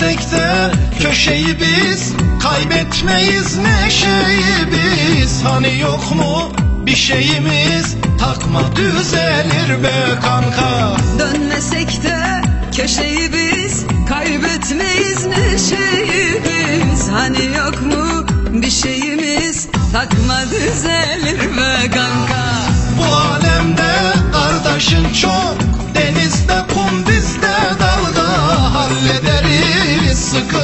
Dönmesek de köşeyi biz Kaybetmeyiz neşeyi biz. Hani yok mu bir şeyimiz? Takma düzelir be kanka. Dönmesek de köşeyi biz Kaybetmeyiz neşeyi biz. Hani yok mu bir şeyimiz? Takma düzelir be kanka